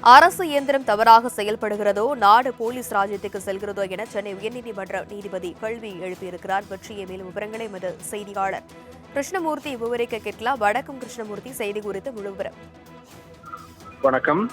அரசு இயந்திரம் தவறாக செயல்படுகிறதோ நாடு போலீஸ் ராஜ்யத்துக்கு செல்கிறதோ என சென்னை உயர்நீதிமன்ற நீதிபதி கேள்வி எழுப்பியிருக்கிறார். பற்றிய மேலும் விவரங்களை எமது செய்தியாளர் கிருஷ்ணமூர்த்தி விவரிக்க கேட்கலாம். வடக்கும் கிருஷ்ணமூர்த்தி. செய்தி குறித்து முழு விவரம் வணக்கம்.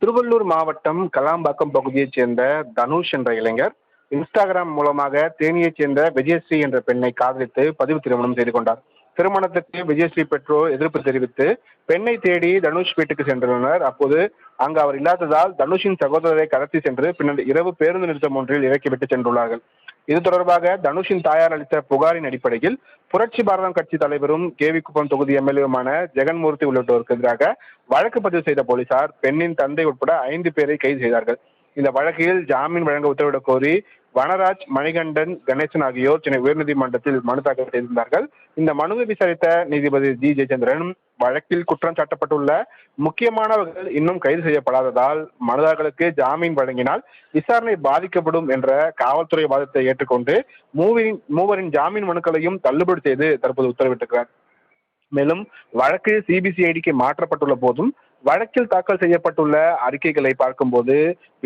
திருவள்ளூர் மாவட்டம் கலாம்பாக்கம் பகுதியைச் சேர்ந்த தனுஷ் என்ற இளைஞர் இன்ஸ்டாகிராம் மூலமாக தேனியைச் சேர்ந்த விஜயஸ்ரீ என்ற பெண்ணை காதலித்து பதிவு திருமணம் செய்து கொண்டார். திருமணத்துக்கு விஜயஸ்ரீ பெற்றோர் எதிர்ப்பு தெரிவித்து பெண்ணை தேடி தனுஷ் வீட்டுக்கு சென்றனர். அப்போது அங்கு அவர் இல்லாததால் தனுஷின் சகோதரரை கடத்தி சென்று பின்னர் இரவு பேருந்து நிறுத்தம் ஒன்றில் இறக்கிவிட்டு சென்றுள்ளார்கள். இது தொடர்பாக தனுஷின் தாயார் அளித்த புகாரின் அடிப்படையில் புரட்சி பாரதம் கட்சி தலைவரும் கேவிக்குப்பம் தொகுதி எம்எல்ஏவுமான ஜெகன்மூர்த்தி உள்ளிட்டோருக்கு எதிராக வழக்கு பதிவு செய்த போலீசார் பெண்ணின் தந்தை உட்பட ஐந்து பேரை கைது செய்தார்கள். இந்த வழக்கில் ஜாமீன் வழங்க உத்தரவிடக் கோரி வனராஜ் மணிகண்டன் கணேசன் ஆகியோர் சென்னை உயர்நீதிமன்றத்தில் மனு தாக்கல் செய்திருந்தார்கள். இந்த மனுவை விசாரித்த நீதிபதி ஜி. ஜெயச்சந்திரன் வழக்கில் குற்றம் சாட்டப்பட்டுள்ள முக்கியமானவர்கள் இன்னும் கைது செய்யப்படாததால் மனுதாரர்களுக்கு ஜாமீன் வழங்கினால் விசாரணை பாதிக்கப்படும் என்ற காவல்துறை வாதத்தை ஏற்றுக்கொண்டு மூவரின் மூவரின் ஜாமீன் மனுக்களையும் தள்ளுபடி செய்து தற்போது உத்தரவிட்டிருக்கிறார். மேலும் வழக்கு சிபிசிஐடிக்கு மாற்றப்பட்டுள்ள போதும் வழக்கில் தாக்கல் செய்யப்பட்டுள்ள அறிக்கைகளை பார்க்கும்போது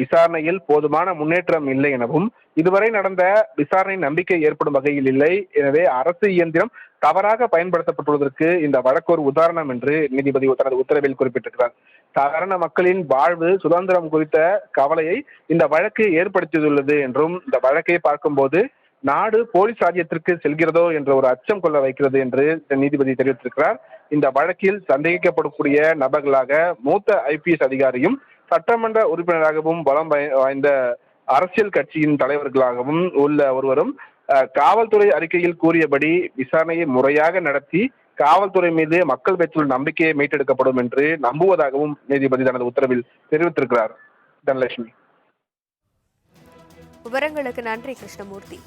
விசாரணையில் போதுமான முன்னேற்றம் இல்லை எனவும் இதுவரை நடந்த விசாரணை நம்பிக்கை ஏற்படும் வகையில் இல்லை. எனவே அரசு இயந்திரம் தவறாக பயன்படுத்தப்பட்டுள்ளதற்கு இந்த வழக்கு ஒரு உதாரணம் என்று நீதிபதி தனது உத்தரவில் குறிப்பிட்டிருக்கிறார். சாதாரண மக்களின் வாழ்வு சுதந்திரம் குறித்த கவலையை இந்த வழக்கு ஏற்படுத்தியுள்ளது என்றும் இந்த வழக்கை பார்க்கும்போது நாடு போலீஸ் ராஜ்யத்திற்கு செல்கிறதோ என்ற ஒரு அச்சம் கொள்ள வைக்கிறது என்று நீதிபதி தெரிவித்திருக்கிறார். இந்த வழக்கில் சந்தேகிக்கப்படக்கூடிய நபர்களாக மூத்த ஐபிஎஸ் அதிகாரியும் சட்டமன்ற உறுப்பினராகவும் பலம் வாய்ந்த அரசியல் கட்சியின் தலைவர்களாகவும் உள்ள ஒருவரும் காவல்துறை அறிக்கையில் கூறியபடி விசாரணையை முறையாக நடத்தி காவல்துறை மீது மக்கள் பெற்றுள்ள நம்பிக்கையை மீட்டெடுக்கப்படும் என்று நம்புவதாகவும் நீதிபதி தனது உத்தரவில் தெரிவித்திருக்கிறார் தனலட்சுமி. விவரங்களுக்கு நன்றி கிருஷ்ணமூர்த்தி.